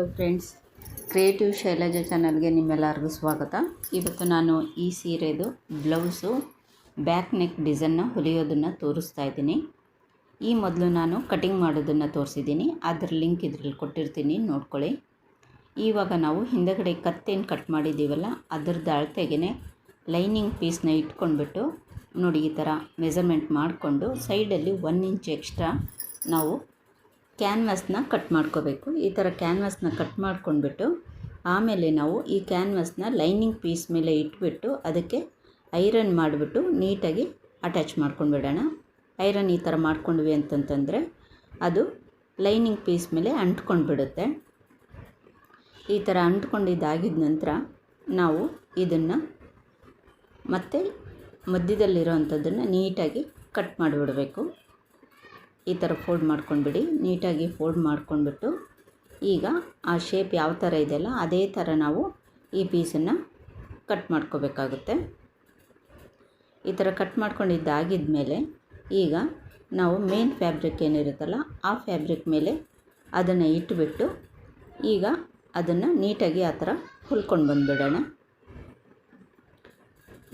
Hello friends creative Shailaja ಚಾನಲ್ಗೆ ನಿಮ್ಮೆಲ್ಲರಿಗೂ ಸ್ವಾಗತ. ಇವತ್ತು ನಾನು ಈ ಸೀರೆದು ಬ್ಲೌಸು ಬ್ಯಾಕ್ ನೆಕ್ ಡಿಸೈನ್ನ ಹೊಲಿಯೋದನ್ನು ತೋರಿಸ್ತಾ ಇದ್ದೀನಿ. ಈ ಮೊದಲು ನಾನು ಕಟಿಂಗ್ ಮಾಡೋದನ್ನು ತೋರಿಸಿದ್ದೀನಿ. ಅದ್ರ ಲಿಂಕ್ ಇದರಲ್ಲಿ ಕೊಟ್ಟಿರ್ತೀನಿ, ನೋಡ್ಕೊಳ್ಳಿ. ಇವಾಗ ನಾವು ಹಿಂದಗಡೆ ಕತ್ತೇನು ಕಟ್ ಮಾಡಿದ್ದೀವಲ್ಲ ಅದ್ರದ್ದು ಅಳತೆಗೆ ಲೈನಿಂಗ್ ಪೀಸ್ನ ಇಟ್ಕೊಂಡ್ಬಿಟ್ಟು, ನೋಡಿ ಈ ಥರ ಮೆಸರ್ಮೆಂಟ್ ಮಾಡಿಕೊಂಡು ಸೈಡಲ್ಲಿ ಒನ್ ಇಂಚ್ ಎಕ್ಸ್ಟ್ರಾ ನಾವು ಕ್ಯಾನ್ವಾಸ್ನ ಕಟ್ ಮಾಡ್ಕೋಬೇಕು. ಈ ಥರ ಕ್ಯಾನ್ವಾಸ್ನ ಕಟ್ ಮಾಡ್ಕೊಂಡ್ಬಿಟ್ಟು ಆಮೇಲೆ ನಾವು ಈ ಕ್ಯಾನ್ವಾಸ್ನ ಲೈನಿಂಗ್ ಪೀಸ್ ಮೇಲೆ ಇಟ್ಬಿಟ್ಟು ಅದಕ್ಕೆ ಐರನ್ ಮಾಡಿಬಿಟ್ಟು ನೀಟಾಗಿ ಅಟ್ಯಾಚ್ ಮಾಡ್ಕೊಂಡ್ಬಿಡೋಣ. ಐರನ್ ಈ ಥರ ಮಾಡ್ಕೊಂಡ್ವಿ ಅಂತಂತಂದರೆ ಅದು ಲೈನಿಂಗ್ ಪೀಸ್ ಮೇಲೆ ಅಂಟ್ಕೊಂಡ್ಬಿಡುತ್ತೆ. ಈ ಥರ ಅಂಟ್ಕೊಂಡಿದ್ದಾಗಿದ್ದ ನಂತರ ನಾವು ಇದನ್ನು ಮತ್ತೆ ಮಧ್ಯದಲ್ಲಿರೋವಂಥದ್ದನ್ನು ನೀಟಾಗಿ ಕಟ್ ಮಾಡಿಬಿಡಬೇಕು. ಈ ಥರ ಫೋಲ್ಡ್ ಮಾಡ್ಕೊಂಡ್ಬಿಡಿ. ನೀಟಾಗಿ ಫೋಲ್ಡ್ ಮಾಡ್ಕೊಂಡ್ಬಿಟ್ಟು ಈಗ ಆ ಶೇಪ್ ಯಾವ ಥರ ಇದೆಯಲ್ಲ ಅದೇ ಥರ ನಾವು ಈ ಪೀಸನ್ನು ಕಟ್ ಮಾಡ್ಕೋಬೇಕಾಗುತ್ತೆ. ಈ ಥರ ಕಟ್ ಮಾಡ್ಕೊಂಡಿದ್ದಾಗಿದ ಮೇಲೆ ಈಗ ನಾವು ಮೇನ್ ಫ್ಯಾಬ್ರಿಕ್ ಏನಿರುತ್ತಲ್ಲ ಆ ಫ್ಯಾಬ್ರಿಕ್ ಮೇಲೆ ಅದನ್ನು ಇಟ್ಟುಬಿಟ್ಟು ಈಗ ಅದನ್ನು ನೀಟಾಗಿ ಆ ಥರ ಹುಲ್ಕೊಂಡು ಬಂದುಬಿಡೋಣ.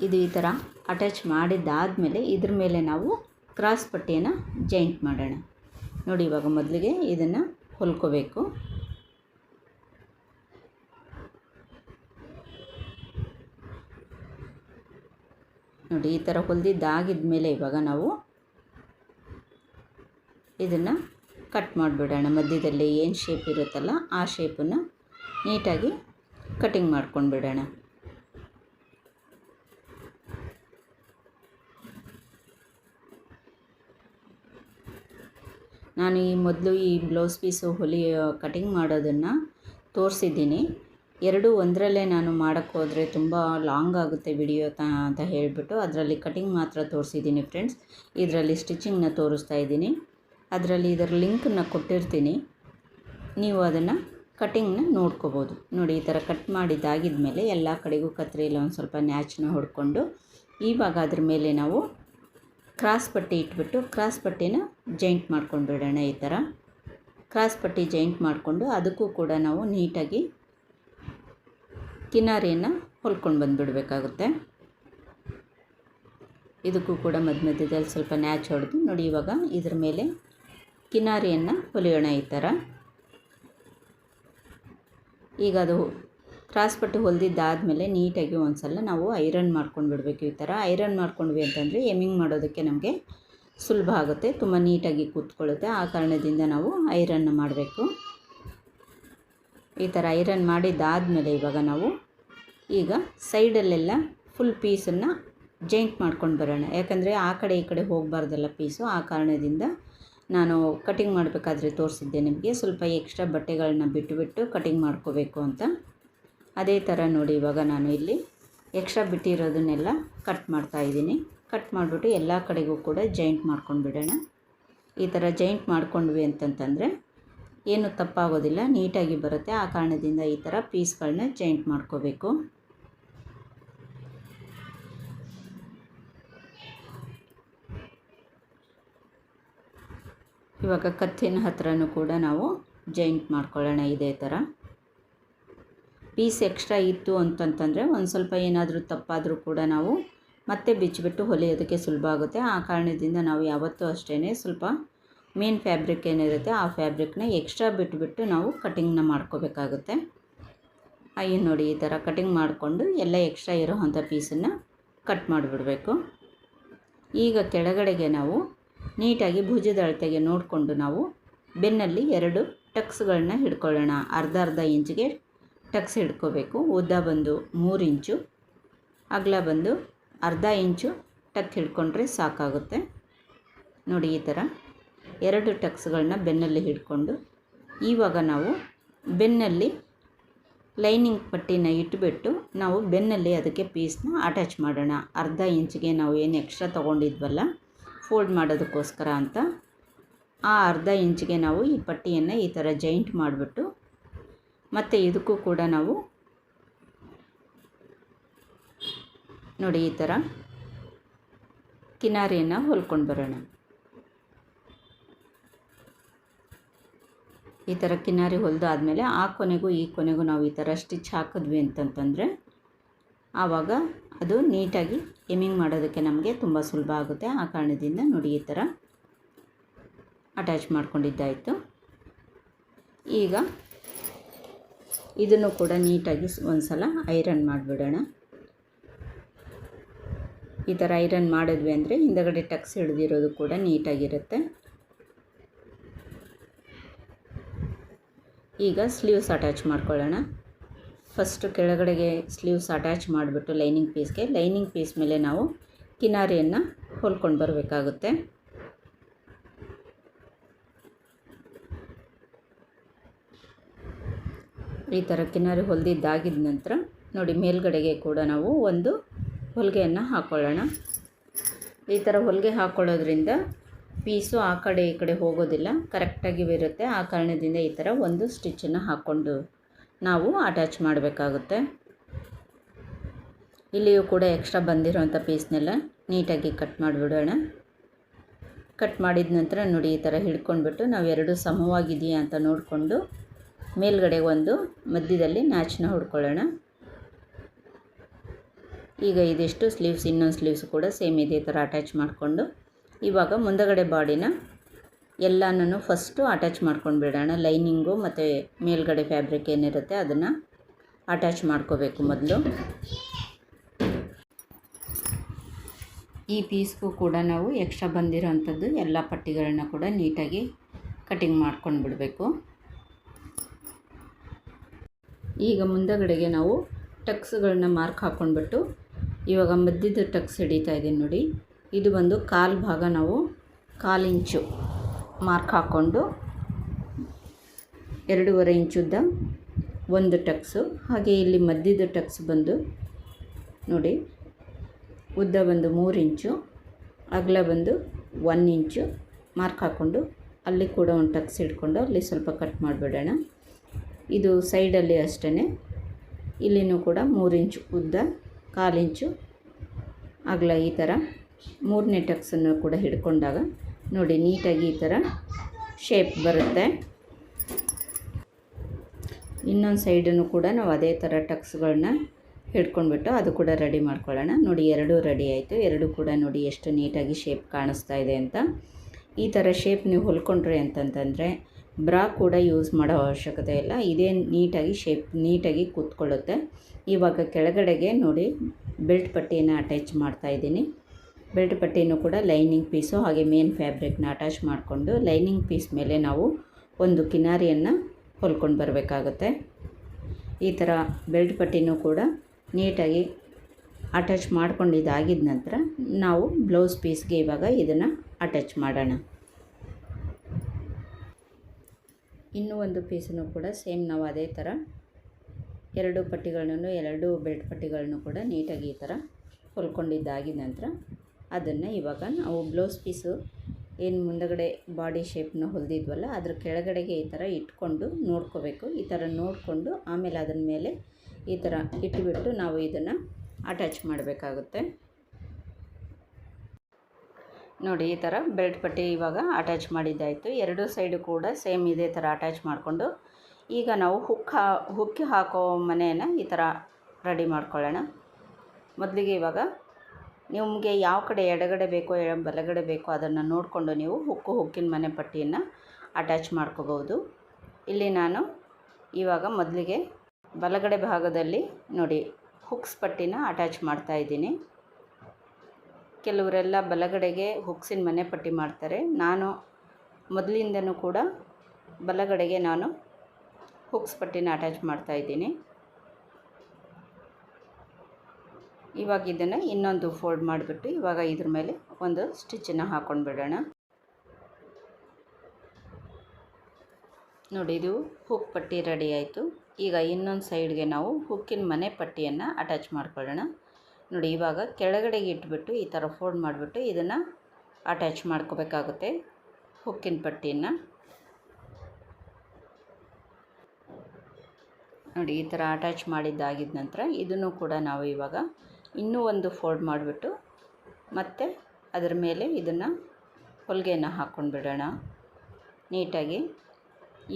ಇದು ಈ ಥರ ಅಟ್ಯಾಚ್ ಮಾಡಿದ್ದಾದಮೇಲೆ ಇದ್ರ ಮೇಲೆ ನಾವು ಕ್ರಾಸ್ ಪಟ್ಟಿಯನ್ನು ಜಾಯಿಂಟ್ ಮಾಡೋಣ. ನೋಡಿ ಇವಾಗ ಮೊದಲಿಗೆ ಇದನ್ನು ಹೊಲ್ಕೋಬೇಕು. ನೋಡಿ ಈ ಥರ ಹೊಲ್ದಿದ್ದಾಗಿದ ಮೇಲೆ ಇವಾಗ ನಾವು ಇದನ್ನು ಕಟ್ ಮಾಡಿಬಿಡೋಣ. ಮಧ್ಯದಲ್ಲಿ ಏನು ಶೇಪ್ ಇರುತ್ತಲ್ಲ ಆ ಶೇಪನ್ನು ನೀಟಾಗಿ ಕಟಿಂಗ್ ಮಾಡ್ಕೊಂಡು ಬಿಡೋಣ ನಾನು ಈ ಮೊದಲು ಈ ಬ್ಲೌಸ್ ಪೀಸು ಹೊಲಿ ಕಟಿಂಗ್ ಮಾಡೋದನ್ನು ತೋರಿಸಿದ್ದೀನಿ. ಎರಡು ಒಂದರಲ್ಲೇ ನಾನು ಮಾಡೋಕ್ಕೆ ಹೋದರೆ ತುಂಬ ಲಾಂಗ್ ಆಗುತ್ತೆ ವಿಡಿಯೋ ತ, ಅಂತ ಹೇಳಿಬಿಟ್ಟು ಅದರಲ್ಲಿ ಕಟಿಂಗ್ ಮಾತ್ರ ತೋರಿಸಿದ್ದೀನಿ ಫ್ರೆಂಡ್ಸ್ ಇದರಲ್ಲಿ ಸ್ಟಿಚಿಂಗ್ನ ತೋರಿಸ್ತಾ ಇದ್ದೀನಿ. ಅದರಲ್ಲಿ ಇದರ ಲಿಂಕನ್ನು ಕೊಟ್ಟಿರ್ತೀನಿ. ನೀವು ಅದನ್ನು ಕಟಿಂಗ್ನ ನೋಡ್ಕೋಬೋದು. ನೋಡಿ, ಈ ಥರ ಕಟ್ ಮಾಡಿದ್ದಾಗಿದ್ಮೇಲೆ ಎಲ್ಲ ಕಡೆಗೂ ಕತ್ತರಿಯಲ್ಲಿ ಒಂದು ಸ್ವಲ್ಪ ನ್ಯಾಚನ್ನ ಹೊಡ್ಕೊಂಡು, ಇವಾಗ ಅದ್ರ ಮೇಲೆ ನಾವು ಕ್ರಾಸ್ ಪಟ್ಟಿ ಇಟ್ಬಿಟ್ಟು ಕ್ರಾಸ್ ಪಟ್ಟಿನ ಜಾಯಿಂಟ್ ಮಾಡ್ಕೊಂಡು ಬಿಡೋಣ ಈ ಥರ. ಕ್ರಾಸ್ ಪಟ್ಟಿ ಜಾಯಿಂಟ್ ಮಾಡಿಕೊಂಡು ಅದಕ್ಕೂ ಕೂಡ ನಾವು ನೀಟಾಗಿ ಕಿನಾರಿಯನ್ನು ಹೊಲ್ಕೊಂಡು ಬಂದುಬಿಡ್ಬೇಕಾಗುತ್ತೆ. ಇದಕ್ಕೂ ಕೂಡ ಮಧ್ಯ ಮಧ್ಯದಲ್ಲಿ ಸ್ವಲ್ಪ ನ್ಯಾಚ್ ಹೊಡೆದು ನೋಡಿ ಇವಾಗ ಇದ್ರ ಮೇಲೆ ಕಿನಾರಿಯನ್ನು ಹೊಲಿಯೋಣ ಈ ಥರ. ಈಗ ಅದು ಕ್ರಾಸ್ ಪಟ್ಟಿ ಹೊಲಿದಿದ್ದಾದಮೇಲೆ ನೀಟಾಗಿ ಒಂದು ಸಲ ನಾವು ಐರನ್ ಮಾಡ್ಕೊಂಡು ಬಿಡಬೇಕು ಈ ಥರ. ಐರನ್ ಮಾಡ್ಕೊಂಡ್ವಿ ಅಂತಂದರೆ ಎಮಿಂಗ್ ಮಾಡೋದಕ್ಕೆ ನಮಗೆ ಸುಲಭ ಆಗುತ್ತೆ, ತುಂಬ ನೀಟಾಗಿ ಕೂತ್ಕೊಳ್ಳುತ್ತೆ. ಆ ಕಾರಣದಿಂದ ನಾವು ಐರನ್ ಮಾಡಬೇಕು. ಈ ಥರ ಐರನ್ ಮಾಡಿದ್ದಾದಮೇಲೆ ಇವಾಗ ನಾವು ಈಗ ಸೈಡಲ್ಲೆಲ್ಲ ಫುಲ್ ಪೀಸನ್ನು ಜೈಂಟ್ ಮಾಡ್ಕೊಂಡು ಬರೋಣ. ಯಾಕಂದರೆ ಆ ಕಡೆ ಈ ಕಡೆ ಹೋಗಬಾರ್ದಲ್ಲ ಪೀಸು, ಆ ಕಾರಣದಿಂದ ನಾನು ಕಟಿಂಗ್ ಮಾಡಬೇಕಾದ್ರೆ ತೋರಿಸಿದ್ದೆ ನಿಮಗೆ. ಸ್ವಲ್ಪ ಎಕ್ಸ್ಟ್ರಾ ಬಟ್ಟೆಗಳನ್ನ ಬಿಟ್ಟುಬಿಟ್ಟು ಕಟಿಂಗ್ ಮಾಡ್ಕೋಬೇಕು ಅಂತ. ಅದೇ ಥರ ನೋಡಿ ಇವಾಗ ನಾನು ಇಲ್ಲಿ ಎಕ್ಸ್ಟ್ರಾ ಬಿಟ್ಟಿರೋದನ್ನೆಲ್ಲ ಕಟ್ ಮಾಡ್ತಾ ಇದ್ದೀನಿ. ಕಟ್ ಮಾಡಿಬಿಟ್ಟು ಎಲ್ಲ ಕಡೆಗೂ ಕೂಡ ಜಾಯಿಂಟ್ ಮಾಡ್ಕೊಂಡು ಬಿಡೋಣ. ಈ ಥರ ಜಾಯಿಂಟ್ ಮಾಡ್ಕೊಂಡ್ವಿ ಅಂತಂತಂದರೆ ಏನು ತಪ್ಪಾಗೋದಿಲ್ಲ, ನೀಟಾಗಿ ಬರುತ್ತೆ. ಆ ಕಾರಣದಿಂದ ಈ ಥರ ಪೀಸ್ಗಳನ್ನ ಜಾಯಿಂಟ್ ಮಾಡ್ಕೋಬೇಕು. ಇವಾಗ ಕತ್ತಿನ ಹತ್ರನೂ ಕೂಡ ನಾವು ಜಾಯಿಂಟ್ ಮಾಡ್ಕೊಳ್ಳೋಣ ಇದೇ ಥರ. ಪೀಸ್ ಎಕ್ಸ್ಟ್ರಾ ಇತ್ತು ಅಂತಂತಂದರೆ ಒಂದು ಸ್ವಲ್ಪ ಏನಾದರೂ ತಪ್ಪಾದರೂ ಕೂಡ ನಾವು ಮತ್ತೆ ಬಿಚ್ಚಿಬಿಟ್ಟು ಹೊಲಿಯೋದಕ್ಕೆ ಸುಲಭ ಆಗುತ್ತೆ. ಆ ಕಾರಣದಿಂದ ನಾವು ಯಾವತ್ತೂ ಅಷ್ಟೇ ಸ್ವಲ್ಪ ಮೇನ್ ಫ್ಯಾಬ್ರಿಕ್ ಏನಿರುತ್ತೆ ಆ ಫ್ಯಾಬ್ರಿಕ್ನ ಎಕ್ಸ್ಟ್ರಾ ಬಿಟ್ಬಿಟ್ಟು ನಾವು ಕಟಿಂಗ್ನ ಮಾಡ್ಕೋಬೇಕಾಗುತ್ತೆ. ಅಯ್ಯ ನೋಡಿ ಈ ಥರ ಕಟಿಂಗ್ ಮಾಡಿಕೊಂಡು ಎಲ್ಲ ಎಕ್ಸ್ಟ್ರಾ ಇರೋ ಅಂಥ ಪೀಸನ್ನು ಕಟ್ ಮಾಡಿಬಿಡಬೇಕು. ಈಗ ಕೆಳಗಡೆಗೆ ನಾವು ನೀಟಾಗಿ ಭುಜದ ಅಳತೆಗೆ ನೋಡಿಕೊಂಡು ನಾವು ಬೆನ್ನಲ್ಲಿ ಎರಡು ಟಕ್ಸ್ಗಳನ್ನ ಹಿಡ್ಕೊಳ್ಳೋಣ. ಅರ್ಧ ಅರ್ಧ ಇಂಚಿಗೆ ಟಕ್ಸ್ ಹಿಡ್ಕೋಬೇಕು. ಉದ್ದ ಬಂದು ಮೂರು ಇಂಚು, ಅಗಲ ಬಂದು ಅರ್ಧ ಇಂಚು ಟಕ್ ಹಿಡ್ಕೊಂಡ್ರೆ ಸಾಕಾಗುತ್ತೆ. ನೋಡಿ ಈ ಥರ ಎರಡು ಟಕ್ಸ್ಗಳನ್ನ ಬೆನ್ನಲ್ಲಿ ಹಿಡ್ಕೊಂಡು, ಇವಾಗ ನಾವು ಬೆನ್ನಲ್ಲಿ ಲೈನಿಂಗ್ ಪಟ್ಟಿನ ಇಟ್ಬಿಟ್ಟು ನಾವು ಬೆನ್ನಲ್ಲಿ ಅದಕ್ಕೆ ಪೀಸ್ನ ಅಟ್ಯಾಚ್ ಮಾಡೋಣ. ಅರ್ಧ ಇಂಚಿಗೆ ನಾವು ಏನು ಎಕ್ಸ್ಟ್ರಾ ತೊಗೊಂಡಿದ್ವಲ್ಲ, ಫೋಲ್ಡ್ ಮಾಡೋದಕ್ಕೋಸ್ಕರ ಅಂತ ಆ ಅರ್ಧ ಇಂಚಿಗೆ ನಾವು ಈ ಪಟ್ಟಿಯನ್ನು ಈ ಥರ ಜೈಂಟ್ ಮಾಡಿಬಿಟ್ಟು ಮತ್ತು ಇದಕ್ಕೂ ಕೂಡ ನಾವು ನೋಡಿ ಈ ಥರ ಕಿನಾರಿಯನ್ನು ಹೊಲ್ಕೊಂಡು ಬರೋಣ. ಈ ಥರ ಕಿನಾರಿ ಹೊಲ್ದು ಆದಮೇಲೆ ಆ ಕೊನೆಗೂ ಈ ಕೊನೆಗೂ ನಾವು ಈ ಥರ ಸ್ಟಿಚ್ ಹಾಕಿದ್ವಿ ಅಂತಂತಂದರೆ ಆವಾಗ ಅದು ನೀಟಾಗಿ ಎಮಿಂಗ್ ಮಾಡೋದಕ್ಕೆ ನಮಗೆ ತುಂಬ ಸುಲಭ ಆಗುತ್ತೆ. ಆ ಕಾರಣದಿಂದ ನೋಡಿ ಈ ಥರ ಅಟ್ಯಾಚ್ ಮಾಡ್ಕೊಂಡಿದ್ದಾಯಿತು. ಈಗ ಇದನ್ನು ಕೂಡ ನೀಟಾಗಿ ಒಂದು ಸಲ ಐರನ್ ಮಾಡಿಬಿಡೋಣ. ಈ ಥರ ಐರನ್ ಮಾಡಿದ್ವಿ ಅಂದರೆ ಹಿಂದಗಡೆ ಟಕ್ಸ್ ಹಿಡಿದಿರೋದು ಕೂಡ ನೀಟಾಗಿರುತ್ತೆ. ಈಗ ಸ್ಲೀವ್ಸ್ ಅಟ್ಯಾಚ್ ಮಾಡ್ಕೊಳ್ಳೋಣ. ಫಸ್ಟು ಕೆಳಗಡೆಗೆ ಸ್ಲೀವ್ಸ್ ಅಟ್ಯಾಚ್ ಮಾಡಿಬಿಟ್ಟು ಲೈನಿಂಗ್ ಪೀಸ್ಗೆ, ಲೈನಿಂಗ್ ಪೀಸ್ ಮೇಲೆ ನಾವು ಕಿನಾರಿಯನ್ನು ಹೊಲ್ಕೊಂಡು ಬರಬೇಕಾಗುತ್ತೆ. ಈ ಥರ ಕಿನಾರಿ ಹೊಲಿದಿದ್ದಾಗಿದ ನಂತರ ನೋಡಿ ಮೇಲ್ಗಡೆಗೆ ಕೂಡ ನಾವು ಒಂದು ಹೊಲಿಗೆಯನ್ನು ಹಾಕ್ಕೊಳ್ಳೋಣ ಈ ಥರ ಹೊಲಿಗೆ ಹಾಕ್ಕೊಳ್ಳೋದ್ರಿಂದ ಪೀಸು ಆ ಕಡೆ ಈ ಕಡೆ ಹೋಗೋದಿಲ್ಲ, ಕರೆಕ್ಟಾಗಿ ಬರುತ್ತೆ ಆ ಕಾರಣದಿಂದ ಈ ಥರ ಒಂದು ಸ್ಟಿಚ್ಚನ್ನು ಹಾಕ್ಕೊಂಡು ನಾವು ಅಟ್ಯಾಚ್ ಮಾಡಬೇಕಾಗುತ್ತೆ. ಇಲ್ಲಿಯೂ ಕೂಡ ಎಕ್ಸ್ಟ್ರಾ ಬಂದಿರೋವಂಥ ಪೀಸ್ನೆಲ್ಲ ನೀಟಾಗಿ ಕಟ್ ಮಾಡಿಬಿಡೋಣ. ಕಟ್ ಮಾಡಿದ ನಂತರ ನೋಡಿ ಈ ಥರ ಹಿಡ್ಕೊಂಡ್ಬಿಟ್ಟು ನಾವು ಎರಡು ಸಮವಾಗಿದೆಯಾ ಅಂತ ನೋಡಿಕೊಂಡು ಮೇಲ್ಗಡೆ ಒಂದು ಮಧ್ಯದಲ್ಲಿ ನ್ಯಾಚನ್ನ ಹೊಡ್ಕೊಳ್ಳೋಣ. ಈಗ ಇದಿಷ್ಟು ಸ್ಲೀವ್ಸ್ ಇನ್ನೊಂದು ಸ್ಲೀವ್ಸ್ ಕೂಡ ಸೇಮ್ ಇದೇ ಥರ ಅಟ್ಯಾಚ್ ಮಾಡಿಕೊಂಡು, ಇವಾಗ ಮುಂದಗಡೆ ಬಾಡಿನ ಎಲ್ಲನೂ ಫಸ್ಟು ಅಟ್ಯಾಚ್ ಮಾಡ್ಕೊಂಡು ಬಿಡೋಣ. ಲೈನಿಂಗು ಮತ್ತು ಮೇಲ್ಗಡೆ ಫ್ಯಾಬ್ರಿಕ್ ಏನಿರುತ್ತೆ ಅದನ್ನು ಅಟ್ಯಾಚ್ ಮಾಡ್ಕೋಬೇಕು ಮೊದಲು. ಈ ಪೀಸ್ಗೂ ಕೂಡ ನಾವು ಎಕ್ಸ್ಟ್ರಾ ಬಂದಿರೋವಂಥದ್ದು ಎಲ್ಲ ಪಟ್ಟಿಗಳನ್ನ ಕೂಡ ನೀಟಾಗಿ ಕಟಿಂಗ್ ಮಾಡ್ಕೊಂಡು ಬಿಡಬೇಕು ಈಗ ಮುಂದಗಡೆಗೆ ನಾವು ಟಕ್ಸ್ಗಳನ್ನ ಮಾರ್ಕ್ ಹಾಕ್ಕೊಂಡ್ಬಿಟ್ಟು ಇವಾಗ ಮಧ್ಯದ ಟಕ್ಸ್ ಹಿಡಿತಾ ಇದ್ದೀನಿ ನೋಡಿ. ಇದು ಬಂದು ಕಾಲು ಭಾಗ ನಾವು ಕಾಲು ಇಂಚು ಮಾರ್ಕ್ ಹಾಕ್ಕೊಂಡು ಎರಡೂವರೆ ಇಂಚುದ್ದ ಒಂದು ಟಕ್ಸು. ಹಾಗೆ ಇಲ್ಲಿ ಮಧ್ಯದ ಟಕ್ಸ್ ಬಂದು ನೋಡಿ, ಉದ್ದ ಬಂದು ಮೂರು ಇಂಚು, ಅಗಲ ಬಂದು ಒನ್ ಇಂಚು ಮಾರ್ಕ್ ಹಾಕ್ಕೊಂಡು ಅಲ್ಲಿ ಕೂಡ ಒಂದು ಟಕ್ಸ್ ಹಿಡ್ಕೊಂಡು ಅಲ್ಲಿ ಸ್ವಲ್ಪ ಕಟ್ ಮಾಡಿಬಿಡೋಣ. ಇದು ಸೈಡಲ್ಲಿ ಅಷ್ಟೇ ಇಲ್ಲಿನೂ ಕೂಡ ಮೂರು ಇಂಚು ಉದ್ದ ಕಾಲು ಇಂಚು ಅಗಲ ಈ ಥರ. ಮೂರನೇ ಟಕ್ಸನ್ನು ಕೂಡ ಹಿಡ್ಕೊಂಡಾಗ ನೋಡಿ ನೀಟಾಗಿ ಈ ಥರ ಶೇಪ್ ಬರುತ್ತೆ. ಇನ್ನೊಂದು ಸೈಡನ್ನು ಕೂಡ ನಾವು ಅದೇ ಥರ ಟಕ್ಸ್ಗಳನ್ನ ಹಿಡ್ಕೊಂಡ್ಬಿಟ್ಟು ಅದು ಕೂಡ ರೆಡಿ ಮಾಡ್ಕೊಳ್ಳೋಣ. ನೋಡಿ ಎರಡೂ ರೆಡಿ ಆಯಿತು. ಎರಡೂ ಕೂಡ ನೋಡಿ ಎಷ್ಟು ನೀಟಾಗಿ ಶೇಪ್ ಕಾಣಿಸ್ತಾ ಇದೆ ಅಂತ. ಈ ಥರ ಶೇಪ್ ನೀವು ಹೊಲ್ಕೊಂಡ್ರಿ ಅಂತಂತಂದರೆ ಬ್ರಾ ಕೂಡ ಯೂಸ್ ಮಾಡೋ ಅವಶ್ಯಕತೆ ಇಲ್ಲ. ಇದೇ ನೀಟಾಗಿ ಶೇಪ್, ನೀಟಾಗಿ ಕೂತ್ಕೊಳ್ಳುತ್ತೆ. ಇವಾಗ ಕೆಳಗಡೆಗೆ ನೋಡಿ, ಬೆಲ್ಟ್ ಪಟ್ಟಿಯನ್ನು ಅಟ್ಯಾಚ್ ಮಾಡ್ತಾ ಇದ್ದೀನಿ. ಬೆಲ್ಟ್ ಪಟ್ಟಿನೂ ಕೂಡ ಲೈನಿಂಗ್ ಪೀಸು, ಹಾಗೆ ಮೇನ್ ಫ್ಯಾಬ್ರಿಕ್ನ ಅಟ್ಯಾಚ್ ಮಾಡಿಕೊಂಡು ಲೈನಿಂಗ್ ಪೀಸ್ ಮೇಲೆ ನಾವು ಒಂದು ಕಿನಾರಿಯನ್ನು ಹೊಲ್ಕೊಂಡು ಬರಬೇಕಾಗುತ್ತೆ. ಈ ಥರ ಬೆಲ್ಟ್ ಪಟ್ಟಿನೂ ಕೂಡ ನೀಟಾಗಿ ಅಟ್ಯಾಚ್ ಮಾಡ್ಕೊಂಡಿದ್ದಾಗಿದ ನಂತರ ನಾವು ಬ್ಲೌಸ್ ಪೀಸ್ಗೆ ಇವಾಗ ಇದನ್ನು ಅಟ್ಯಾಚ್ ಮಾಡೋಣ. ಇನ್ನೂ ಒಂದು ಪೀಸನ್ನು ಕೂಡ ಸೇಮ್ ನಾವು ಅದೇ ಥರ ಎರಡು ಪಟ್ಟಿಗಳನ್ನು, ಎರಡು ಬೆಲ್ಟ್ ಪಟ್ಟಿಗಳನ್ನು ಕೂಡ ನೀಟಾಗಿ ಈ ಥರ ಹೊಲ್ಕೊಂಡಿದ್ದಾಗಿದ ನಂತರ ಅದನ್ನು ಇವಾಗ ನಾವು ಬ್ಲೌಸ್ ಪೀಸು ಏನು ಮುಂದಗಡೆ ಬಾಡಿ ಶೇಪ್ನ ಹೊಲಿದಿದ್ವಲ್ಲ ಅದ್ರ ಕೆಳಗಡೆಗೆ ಈ ಥರ ಇಟ್ಕೊಂಡು ನೋಡ್ಕೋಬೇಕು. ಈ ಥರ ನೋಡಿಕೊಂಡು ಆಮೇಲೆ ಅದನ್ನ ಮೇಲೆ ಈ ಥರ ಇಟ್ಬಿಟ್ಟು ನಾವು ಇದನ್ನು ಅಟ್ಯಾಚ್ ಮಾಡಬೇಕಾಗುತ್ತೆ. ನೋಡಿ, ಈ ಥರ ಬೆಲ್ಟ್ ಪಟ್ಟಿ ಇವಾಗ ಅಟ್ಯಾಚ್ ಮಾಡಿದ್ದಾಯಿತು. ಎರಡು ಸೈಡು ಕೂಡ ಸೇಮ್ ಇದೇ ಥರ ಅಟ್ಯಾಚ್ ಮಾಡಿಕೊಂಡು ಈಗ ನಾವು ಹುಕ್ ಹಾ ಹುಕ್ಕಿ ಹಾಕೋ ಮನೆಯನ್ನು ಈ ಥರ ರೆಡಿ ಮಾಡ್ಕೊಳ್ಳೋಣ. ಮೊದಲಿಗೆ ಇವಾಗ ನಿಮಗೆ ಯಾವ ಕಡೆ ಎಡಗಡೆ ಬೇಕೋ ಬಲಗಡೆ ಬೇಕೋ ಅದನ್ನು ನೋಡಿಕೊಂಡು ನೀವು ಹುಕ್ಕು ಹುಕ್ಕಿನ ಮನೆ ಪಟ್ಟಿಯನ್ನು ಅಟ್ಯಾಚ್ ಮಾಡ್ಕೋಬೋದು ಇಲ್ಲಿ ನಾನು ಇವಾಗ ಮೊದಲಿಗೆ ಬಲಗಡೆ ಭಾಗದಲ್ಲಿ ನೋಡಿ ಹುಕ್ಸ್ ಪಟ್ಟಿನ ಅಟ್ಯಾಚ್ ಮಾಡ್ತಾ ಇದ್ದೀನಿ. ಕೆಲವರೆಲ್ಲ ಬಲಗಡೆಗೆ ಹುಕ್ಸಿನ ಮನೆ ಪಟ್ಟಿ ಮಾಡ್ತಾರೆ. ನಾನು ಮೊದಲಿಂದನೂ ಕೂಡ ಬಲಗಡೆಗೆ ನಾನು ಹುಕ್ಸ್ ಪಟ್ಟಿನ ಅಟ್ಯಾಚ್ ಮಾಡ್ತಾ ಇದ್ದೀನಿ. ಇವಾಗ ಇದನ್ನು ಇನ್ನೊಂದು ಫೋಲ್ಡ್ ಮಾಡಿಬಿಟ್ಟು ಇವಾಗ ಇದ್ರ ಮೇಲೆ ಒಂದು ಸ್ಟಿಚ್ಚನ್ನು ಹಾಕ್ಕೊಂಡು ಬಿಡೋಣ. ನೋಡಿ, ಇದು ಹುಕ್ ಪಟ್ಟಿ ರೆಡಿ ಆಯಿತು. ಈಗ ಇನ್ನೊಂದು ಸೈಡ್ಗೆ ನಾವು ಹುಕ್ಕಿನ ಮನೆ ಪಟ್ಟಿಯನ್ನು ಅಟ್ಯಾಚ್ ಮಾಡ್ಕೊಳ್ಳೋಣ. ನೋಡಿ, ಇವಾಗ ಕೆಳಗಡೆಗೆ ಇಟ್ಬಿಟ್ಟು ಈ ಥರ ಫೋಲ್ಡ್ ಮಾಡಿಬಿಟ್ಟು ಇದನ್ನು ಅಟ್ಯಾಚ್ ಮಾಡ್ಕೋಬೇಕಾಗುತ್ತೆ ಹುಕ್ಕಿನ ಪಟ್ಟಿಯನ್ನು. ನೋಡಿ, ಈ ಥರ ಅಟ್ಯಾಚ್ ಮಾಡಿದ್ದಾಗಿದ್ದ ನಂತರ ಇದನ್ನು ಕೂಡ ನಾವು ಇವಾಗ ಇನ್ನೂ ಒಂದು ಫೋಲ್ಡ್ ಮಾಡಿಬಿಟ್ಟು ಮತ್ತೆ ಅದರ ಮೇಲೆ ಇದನ್ನು ಹೊಲಿಗೆಯನ್ನು ಹಾಕ್ಕೊಂಡು ಬಿಡೋಣ. ನೀಟಾಗಿ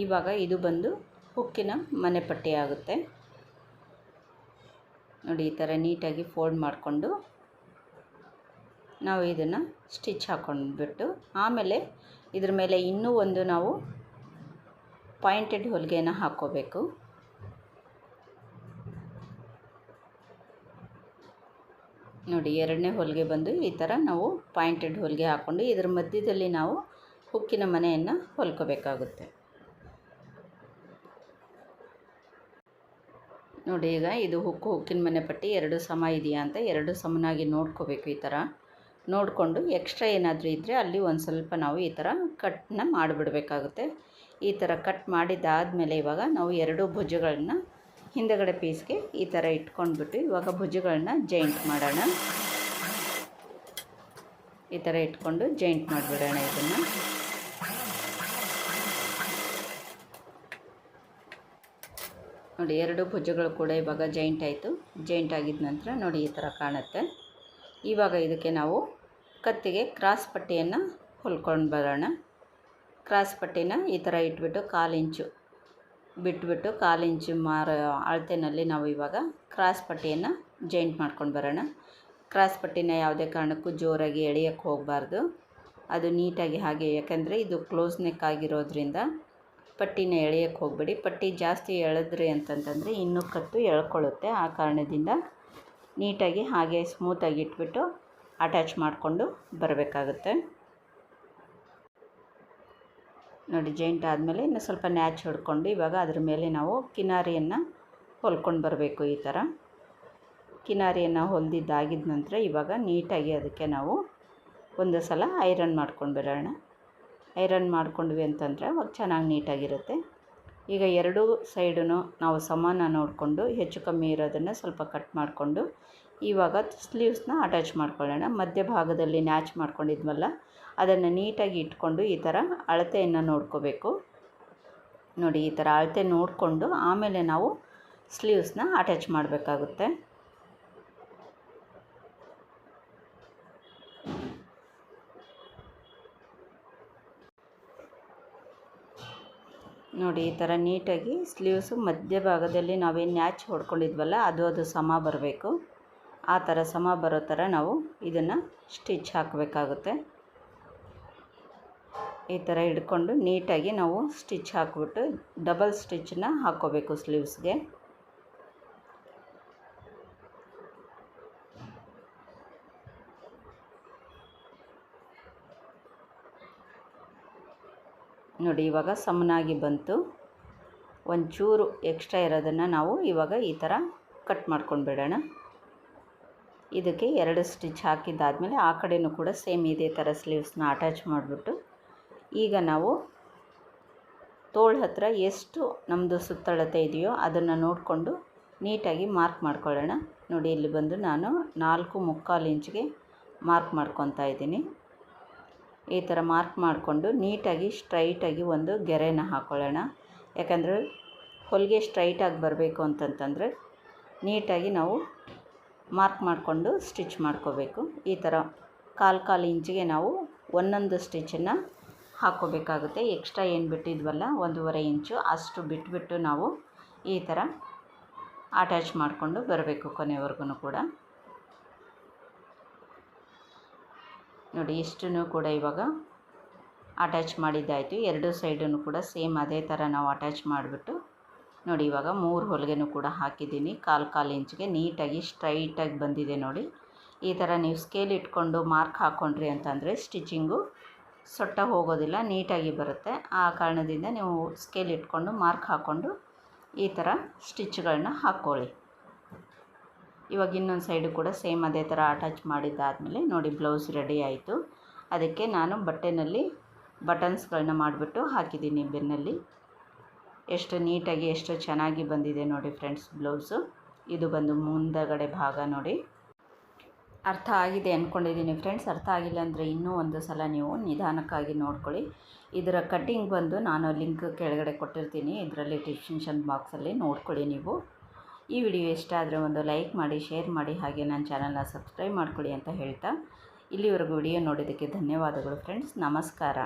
ಇವಾಗ ಇದು ಬಂದು ಹುಕ್ಕಿನ ಮನೆ ಪಟ್ಟಿ ಆಗುತ್ತೆ. ನೋಡಿ, ಈ ಥರ ನೀಟಾಗಿ ಫೋಲ್ಡ್ ಮಾಡಿಕೊಂಡು ನಾವು ಇದನ್ನು ಸ್ಟಿಚ್ ಹಾಕೊಂಡ್ಬಿಟ್ಟು, ಆಮೇಲೆ ಇದ್ರ ಮೇಲೆ ಇನ್ನೂ ಒಂದು ನಾವು ಪಾಯಿಂಟೆಡ್ ಹೊಲಿಗೆನ ಹಾಕ್ಕೋಬೇಕು. ನೋಡಿ, ಎರಡನೇ ಹೊಲಿಗೆ ಬಂದು ಈ ಥರ ನಾವು ಪಾಯಿಂಟೆಡ್ ಹೊಲಿಗೆ ಹಾಕ್ಕೊಂಡು, ಇದ್ರ ಮಧ್ಯದಲ್ಲಿ ನಾವು ಹುಕ್ಕಿನ ಮನೆಯನ್ನು ಹೊಲ್ಕೋಬೇಕಾಗುತ್ತೆ. ನೋಡಿ ಈಗ ಇದು ಹುಕ್ಕು ಹುಕ್ಕಿನ ಮನೆ ಪಟ್ಟಿ, ಎರಡು ಸಮ ಇದೆಯಾ ಅಂತ ಎರಡು ಸಮನಾಗಿ ನೋಡ್ಕೋಬೇಕು ಈ ಥರ. ನೋಡಿಕೊಂಡು ಎಕ್ಸ್ಟ್ರಾ ಏನಾದರೂ ಇದ್ದರೆ ಅಲ್ಲಿ ಒಂದು ಸ್ವಲ್ಪ ನಾವು ಈ ಥರ ಕಟ್ನ ಮಾಡಿಬಿಡಬೇಕಾಗುತ್ತೆ. ಈ ಥರ ಕಟ್ ಮಾಡಿದ್ದಾದಮೇಲೆ ಇವಾಗ ನಾವು ಎರಡು ಭುಜಗಳನ್ನ ಹಿಂದಗಡೆ ಪೀಸ್ಗೆ ಈ ಥರ ಇಟ್ಕೊಂಡ್ಬಿಟ್ಟು ಇವಾಗ ಭುಜಗಳನ್ನ ಜಾಯಿಂಟ್ ಮಾಡೋಣ. ಈ ಥರ ಇಟ್ಕೊಂಡು ಜಾಯಿಂಟ್ ಮಾಡಿಬಿಡೋಣ ಇದನ್ನು. ನೋಡಿ, ಎರಡು ಭುಜಗಳು ಕೂಡ ಇವಾಗ ಜಾಯಿಂಟ್ ಆಯಿತು. ಜಾಯಿಂಟ್ ಆಗಿದ ನಂತರ ನೋಡಿ ಈ ಥರ ಕಾಣುತ್ತೆ. ಇವಾಗ ಇದಕ್ಕೆ ನಾವು ಕತ್ತಿಗೆ ಕ್ರಾಸ್ ಪಟ್ಟಿಯನ್ನು ಹೊಲ್ಕೊಂಡು ಬರೋಣ. ಕ್ರಾಸ್ ಪಟ್ಟಿನ ಈ ಥರ ಇಟ್ಬಿಟ್ಟು ಕಾಲಿಂಚು ಬಿಟ್ಬಿಟ್ಟು ಕಾಲಿಂಚು ಮಾರ ಅಳತೆನಲ್ಲಿ ನಾವು ಇವಾಗ ಕ್ರಾಸ್ ಪಟ್ಟಿಯನ್ನು ಜಾಯಿಂಟ್ ಮಾಡ್ಕೊಂಡು ಬರೋಣ. ಕ್ರಾಸ್ ಪಟ್ಟಿನ ಯಾವುದೇ ಕಾರಣಕ್ಕೂ ಜೋರಾಗಿ ಎಳೆಯೋಕ್ಕೆ ಹೋಗಬಾರ್ದು. ಅದು ನೀಟಾಗಿ ಹಾಗೆ, ಯಾಕೆಂದರೆ ಇದು ಕ್ಲೋಸ್ ನೆಕ್ ಆಗಿರೋದ್ರಿಂದ ಪಟ್ಟಿನ ಎಳೆಯೋಕ್ಕೆ ಹೋಗಬೇಡಿ. ಪಟ್ಟಿ ಜಾಸ್ತಿ ಎಳೆದ್ರಿ ಅಂತಂತಂದರೆ ಇನ್ನೂ ಕತ್ತು ಎಳ್ಕೊಳ್ಳುತ್ತೆ. ಆ ಕಾರಣದಿಂದ ನೀಟಾಗಿ ಹಾಗೆ ಸ್ಮೂತಾಗಿ ಇಟ್ಬಿಟ್ಟು ಅಟ್ಯಾಚ್ ಮಾಡಿಕೊಂಡು ಬರಬೇಕಾಗುತ್ತೆ. ನೋಡಿ ಜೈಂಟ್ ಆದಮೇಲೆ ಇನ್ನು ಸ್ವಲ್ಪ ನ್ಯಾಚ್ ಹಿಡ್ಕೊಂಡು ಇವಾಗ ಅದ್ರ ಮೇಲೆ ನಾವು ಕಿನಾರಿಯನ್ನು ಹೊಲ್ಕೊಂಡು ಬರಬೇಕು ಈ ಥರ. ಕಿನಾರಿಯನ್ನು ಹೊಲಿದಿದ್ದಾಗಿದ ನಂತರ ಇವಾಗ ನೀಟಾಗಿ ಅದಕ್ಕೆ ನಾವು ಒಂದು ಸಲ ಐರನ್ ಮಾಡ್ಕೊಂಡು ಬರೋಣ. ಐರನ್ ಮಾಡ್ಕೊಂಡ್ವಿ ಅಂತಂದರೆ ಅವಾಗ ಚೆನ್ನಾಗಿ ನೀಟಾಗಿರುತ್ತೆ. ಈಗ ಎರಡೂ ಸೈಡೂ ನಾವು ಸಮಾನ ನೋಡಿಕೊಂಡು ಹೆಚ್ಚು ಕಮ್ಮಿ ಇರೋದನ್ನು ಸ್ವಲ್ಪ ಕಟ್ ಮಾಡಿಕೊಂಡು ಇವಾಗ ಸ್ಲೀವ್ಸ್ನ ಅಟ್ಯಾಚ್ ಮಾಡ್ಕೊಳ್ಳೋಣ. ಮಧ್ಯಭಾಗದಲ್ಲಿ ನ್ಯಾಚ್ ಮಾಡ್ಕೊಂಡಿದ್ವಲ್ಲ, ಅದನ್ನು ನೀಟಾಗಿ ಇಟ್ಕೊಂಡು ಈ ಥರ ಅಳತೆಯನ್ನು ನೋಡ್ಕೋಬೇಕು. ನೋಡಿ, ಈ ಥರ ಅಳತೆ ನೋಡಿಕೊಂಡು ಆಮೇಲೆ ನಾವು ಸ್ಲೀವ್ಸ್ನ ಅಟ್ಯಾಚ್ ಮಾಡಬೇಕಾಗುತ್ತೆ. ನೋಡಿ, ಈ ಥರ ನೀಟಾಗಿ ಸ್ಲೀವ್ಸು ಮಧ್ಯಭಾಗದಲ್ಲಿ ನಾವೇನು ನ್ಯಾಚ್ ಹೊಡ್ಕೊಂಡಿದ್ವಲ್ಲ, ಅದು ಅದು ಸಮ ಬರಬೇಕು. ಆ ಥರ ಸಮ ಬರೋ ಥರ ನಾವು ಇದನ್ನು ಸ್ಟಿಚ್ ಹಾಕಬೇಕಾಗುತ್ತೆ. ಈ ಥರ ಹಿಡ್ಕೊಂಡು ನೀಟಾಗಿ ನಾವು ಸ್ಟಿಚ್ ಹಾಕ್ಬಿಟ್ಟು ಡಬಲ್ ಸ್ಟಿಚ್ನ ಹಾಕ್ಕೋಬೇಕು ಸ್ಲೀವ್ಸ್ಗೆ. ನೋಡಿ, ಇವಾಗ ಸಮನಾಗಿ ಬಂತು. ಒಂಚೂರು ಎಕ್ಸ್ಟ್ರಾ ಇರೋದನ್ನು ನಾವು ಇವಾಗ ಈ ಥರ ಕಟ್ ಮಾಡ್ಕೊಂಡು ಬಿಡೋಣ. ಇದಕ್ಕೆ ಎರಡು ಸ್ಟಿಚ್ ಹಾಕಿದ್ದಾದಮೇಲೆ ಆ ಕಡೆಯೂ ಕೂಡ ಸೇಮ್ ಇದೇ ಥರ ಸ್ಲೀವ್ಸ್ನ ಅಟ್ಯಾಚ್ ಮಾಡಿಬಿಟ್ಟು ಈಗ ನಾವು ತೋಳು ಹತ್ರ ಎಷ್ಟು ನಮ್ಮದು ಸುತ್ತಳತೆ ಇದೆಯೋ ಅದನ್ನು ನೋಡಿಕೊಂಡು ನೀಟಾಗಿ ಮಾರ್ಕ್ ಮಾಡ್ಕೊಳ್ಳೋಣ. ನೋಡಿ, ಇಲ್ಲಿ ಬಂದು ನಾನು ನಾಲ್ಕು ಮುಕ್ಕಾಲು ಇಂಚಿಗೆ ಮಾರ್ಕ್ ಮಾಡ್ಕೊತಾ ಇದ್ದೀನಿ. ಈ ಥರ ಮಾರ್ಕ್ ಮಾಡಿಕೊಂಡು ನೀಟಾಗಿ ಸ್ಟ್ರೈಟಾಗಿ ಒಂದು ಗೆರೆನ ಹಾಕ್ಕೊಳ್ಳೋಣ ಯಾಕಂದರೆ ಹೊಲಿಗೆ ಸ್ಟ್ರೈಟಾಗಿ ಬರಬೇಕು ಅಂತಂತಂದರೆ ನೀಟಾಗಿ ನಾವು ಮಾರ್ಕ್ ಮಾಡಿಕೊಂಡು ಸ್ಟಿಚ್ ಮಾಡ್ಕೋಬೇಕು. ಈ ಥರ ಕಾಲು ಕಾಲು ಇಂಚಿಗೆ ನಾವು ಒಂದೊಂದು ಸ್ಟಿಚನ್ನು ಹಾಕ್ಕೋಬೇಕಾಗುತ್ತೆ. ಎಕ್ಸ್ಟ್ರಾ ಏನು ಬಿಟ್ಟಿದ್ವಲ್ಲ, ಒಂದೂವರೆ ಇಂಚು, ಅಷ್ಟು ಬಿಟ್ಬಿಟ್ಟು ನಾವು ಈ ಥರ ಅಟ್ಯಾಚ್ ಮಾಡಿಕೊಂಡು ಬರಬೇಕು ಕೊನೆವರೆಗೂ ಕೂಡ. ನೋಡಿ, ಇಷ್ಟನ್ನು ಕೂಡ ಇವಾಗ ಅಟ್ಯಾಚ್ ಮಾಡಿದ್ದಾಯಿತು. ಎರಡು ಸೈಡನ್ನು ಕೂಡ ಸೇಮ್ ಅದೇ ಥರ ನಾವು ಅಟ್ಯಾಚ್ ಮಾಡಿಬಿಟ್ಟು, ನೋಡಿ, ಇವಾಗ ಮೂರು ಹೊಲಿಗೆನೂ ಕೂಡ ಹಾಕಿದ್ದೀನಿ. ಕಾಲು ಕಾಲು ಇಂಚಿಗೆ ನೀಟಾಗಿ, ಸ್ಟ್ರೈಟಾಗಿ ಬಂದಿದೆ ನೋಡಿ. ಈ ಥರ ನೀವು ಸ್ಕೇಲ್ ಇಟ್ಕೊಂಡು ಮಾರ್ಕ್ ಹಾಕ್ಕೊಂಡ್ರಿ ಅಂತಂದರೆ ಸ್ಟಿಚಿಂಗು ಸೊಟ್ಟ ಹೋಗೋದಿಲ್ಲ, ನೀಟಾಗಿ ಬರುತ್ತೆ. ಆ ಕಾರಣದಿಂದ ನೀವು ಸ್ಕೇಲ್ ಇಟ್ಕೊಂಡು ಮಾರ್ಕ್ ಹಾಕ್ಕೊಂಡು ಈ ಥರ ಸ್ಟಿಚ್ಗಳನ್ನ ಹಾಕ್ಕೊಳ್ಳಿ. ಇವಾಗ ಇನ್ನೊಂದು ಸೈಡು ಕೂಡ ಸೇಮ್ ಅದೇ ಥರ ಅಟ್ಯಾಚ್ ಮಾಡಿದ್ದಾದಮೇಲೆ ನೋಡಿ ಬ್ಲೌಸ್ ರೆಡಿ ಆಯಿತು. ಅದಕ್ಕೆ ನಾನು ಬಟ್ಟೆನಲ್ಲಿ ಬಟನ್ಸ್ಗಳನ್ನ ಮಾಡಿಬಿಟ್ಟು ಹಾಕಿದ್ದೀನಿ ಬೆನ್ನಲ್ಲಿ. ಎಷ್ಟು ನೀಟಾಗಿ, ಎಷ್ಟು ಚೆನ್ನಾಗಿ ಬಂದಿದೆ ನೋಡಿ ಫ್ರೆಂಡ್ಸ್ ಬ್ಲೌಸು ಇದು ಬಂದು ಮುಂದಗಡೆ ಭಾಗ ನೋಡಿ. ಅರ್ಥ ಆಗಿದೆ ಅಂದ್ಕೊಂಡಿದ್ದೀನಿ ಫ್ರೆಂಡ್ಸ್ ಅರ್ಥ ಆಗಿಲ್ಲ ಅಂದರೆ ಇನ್ನೂ ಒಂದು ಸಲ ನೀವು ನಿಧಾನಕ್ಕಾಗಿ ನೋಡ್ಕೊಳ್ಳಿ. ಇದರ ಕಟ್ಟಿಂಗ್ ಬಂದು ನಾನು ಲಿಂಕ್ ಕೆಳಗಡೆ ಕೊಟ್ಟಿರ್ತೀನಿ. ಇದರಲ್ಲಿ ಡಿಸ್ಕ್ರಿಪ್ಷನ್ ಬಾಕ್ಸಲ್ಲಿ ನೋಡ್ಕೊಳ್ಳಿ ನೀವು. ಈ ವಿಡಿಯೋ ಇಷ್ಟ ಆದರೆ ಒಂದು ಲೈಕ್ ಮಾಡಿ, ಶೇರ್ ಮಾಡಿ, ಹಾಗೆ ನನ್ನ ಚಾನಲ್ನ ಸಬ್ಸ್ಕ್ರೈಬ್ ಮಾಡ್ಕೊಳ್ಳಿ ಅಂತ ಹೇಳ್ತಾ ಇಲ್ಲಿವರೆಗೂ ವಿಡಿಯೋ ನೋಡಿದ್ದಕ್ಕೆ ಧನ್ಯವಾದಗಳು ಫ್ರೆಂಡ್ಸ್ ನಮಸ್ಕಾರ.